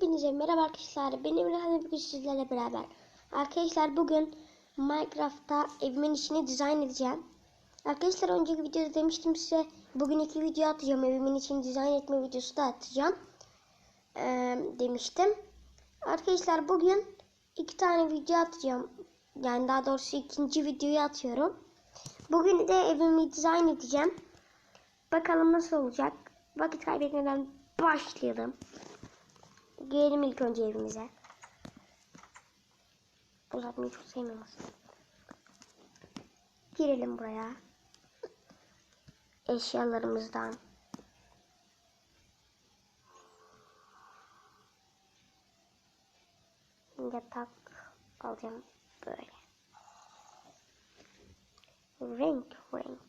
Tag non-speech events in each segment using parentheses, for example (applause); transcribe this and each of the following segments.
Hepinize merhaba arkadaşlar. Benim Emre bugün sizlerle beraber. Arkadaşlar bugün Minecraft'ta evimin içini dizayn edeceğim. Arkadaşlar önceki videoda demiştim size bugün iki video atacağım. Evimin içini dizayn etme videosu da atacağım. Ee, demiştim. Arkadaşlar bugün iki tane video atacağım. Yani daha doğrusu ikinci videoyu atıyorum. Bugün de evimi dizayn edeceğim. Bakalım nasıl olacak. Vakit kaybetmeden başlayalım. Gelelim ilk önce evimize. Uzatmayı çok sevmiyorum. Girelim buraya. Eşyalarımızdan. Yatak alacağım böyle. Renk renk.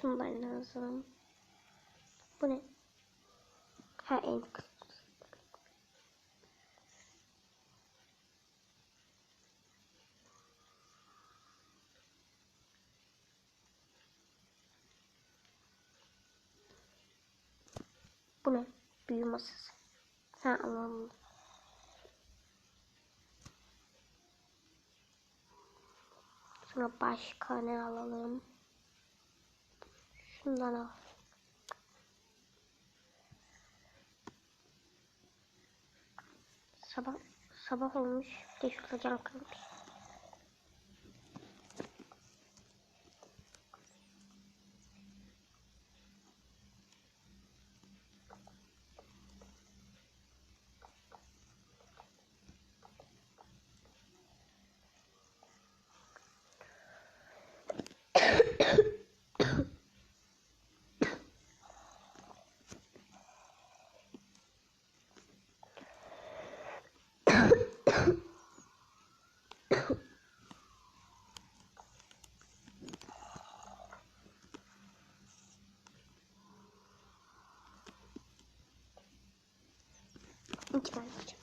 Şundan lazım. Bu ne? Ha en Bu ne? Büyü masası. Ha alalım. Sonra başka ne alalım? Şundan al. Sabah sabah olmuş. Bir de şurada. İki tane yapacağım.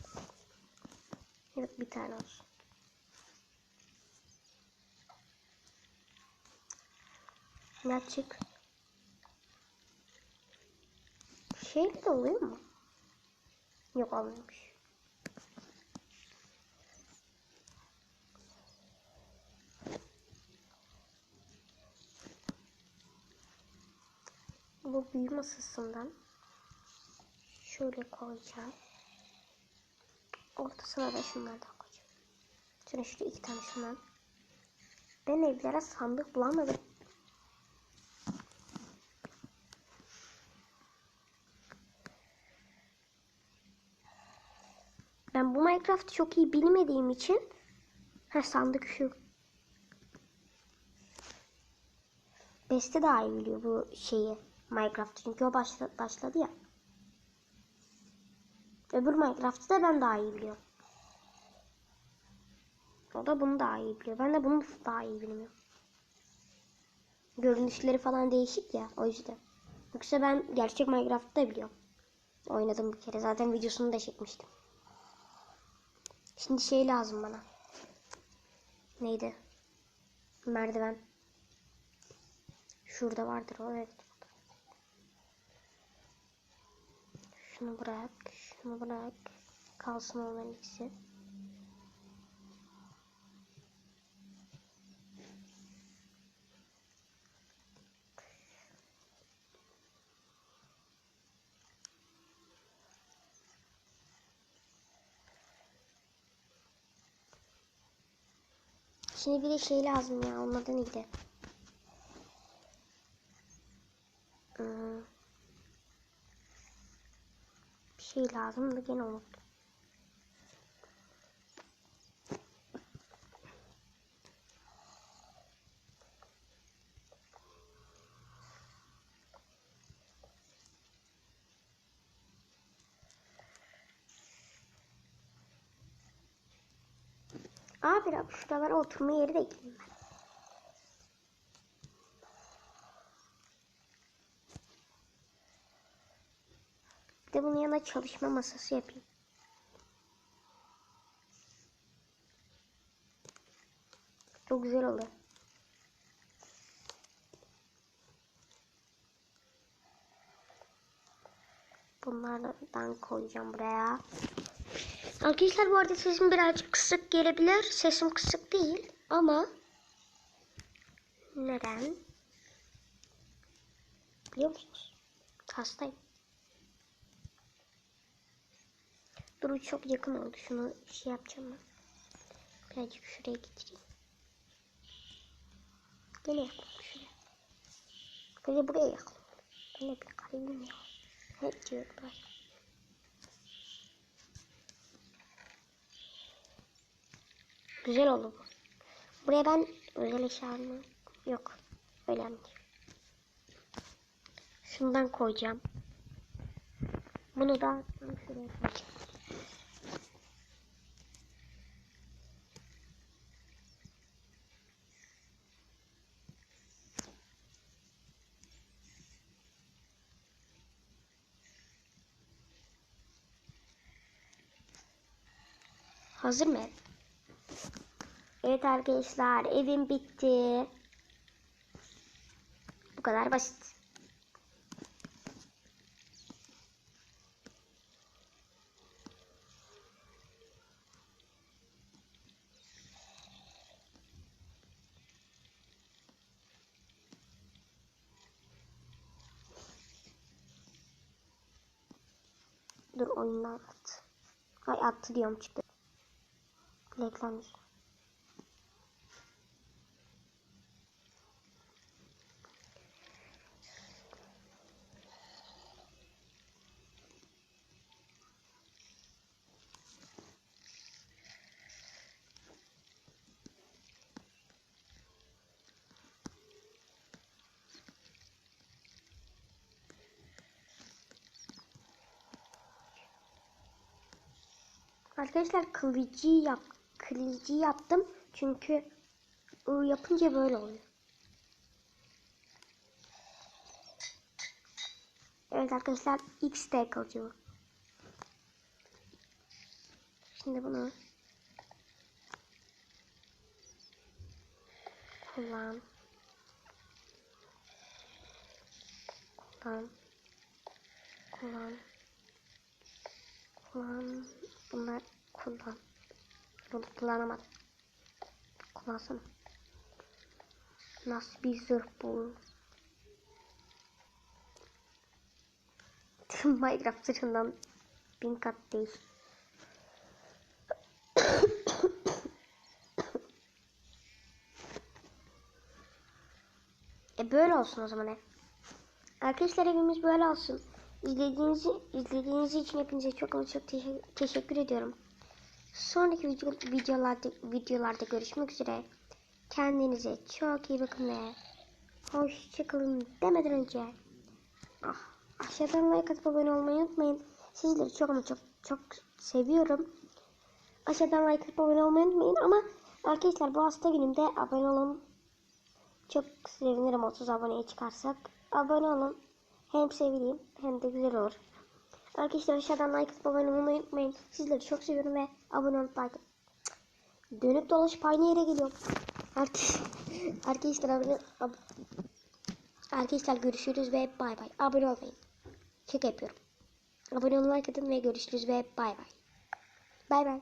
Evet bir tane olsun. Ne açık? Şey de oluyor mu? Yok olmuyormuş. Bu büyü masasından şöyle koyacağım. Ortasına da şunlardan koyacağım. Şöyle şuraya iki tane şundan. Ben evlere sandık bulamadım. Ben bu Minecraft'ı çok iyi bilmediğim için ha sandık şu. Beste daha iyi biliyor bu şeyi Minecraft çünkü o başla, başladı ya. Öbür Minecraft'ı da ben daha iyi biliyorum. O da bunu daha iyi biliyor. Ben de bunu daha iyi bilmiyorum. Görünüşleri falan değişik ya o yüzden. Yoksa ben gerçek Minecraft'ı da biliyorum. Oynadım bir kere. Zaten videosunu da çekmiştim. Şimdi şey lazım bana. Neydi? Merdiven. Şurada vardır o evet. Şunu bırak. Şunu bırak. Kalsın onların ikisi. Şimdi bir de şey lazım ya. Onun adı neydi? Hmm. Bir şey lazım da gene unuttum. Abi şuralara oturma yeri de ekleyeyim ben. Bir de bunun yanına çalışma masası yapayım. Çok güzel oldu. Bunlardan koyacağım buraya. Arkadaşlar bu arada sesim birazcık kısık gelebilir. Sesim kısık değil ama neden? Biliyor musunuz? Hastayım. Dur çok yakın oldu. Şunu şey yapacağım ben. Birazcık şuraya getireyim. Gene yakın şuraya. Böyle buraya yakın. Ben de bir kalayım ya. Hep diyorum ben. Güzel oldu bu. Buraya ben özel eşyamı yok. Öyle mi? Şundan koyacağım. Bunu da şuraya koyacağım. Hazır mı? Evet arkadaşlar evim bitti. Bu kadar basit. Dur oyundan at. Ay attı diyorum çıktı. Yüzü. Arkadaşlar kılıcı yap kılıcı yaptım. Çünkü yapınca böyle oluyor. Evet arkadaşlar kılıcı bu. Şimdi bunu kullan. Kullan. Kullan. Kullan. Bunlar kullan bunu kullanamadım kullansana nasıl bir zırh bu Minecraft zırhından bin kat değil E böyle olsun o zaman ev. Arkadaşlar evimiz böyle olsun. İzlediğiniz, izlediğiniz için hepinize çok ama çok teşekkür ediyorum. Sonraki video, videolarda, videolarda görüşmek üzere. Kendinize çok iyi bakın ve hoşçakalın demeden önce ah, aşağıdan like atıp abone olmayı unutmayın. Sizleri çok ama çok çok seviyorum. Aşağıdan like atıp abone olmayı unutmayın ama arkadaşlar bu hasta günümde abone olun. Çok sevinirim 30 aboneye çıkarsak. Abone olun. Hem sevileyim hem de güzel olur. Arkadaşlar aşağıdan like atıp abone olmayı unutmayın. Sizleri çok seviyorum ve abone olup Dönüp dolaşıp aynı yere geliyorum. (laughs) Arkadaşlar abone ab Arkadaşlar görüşürüz ve bay bay. Abone olmayın. Şaka yapıyorum. Abone olun like atın ve görüşürüz ve bay bay. Bay bay.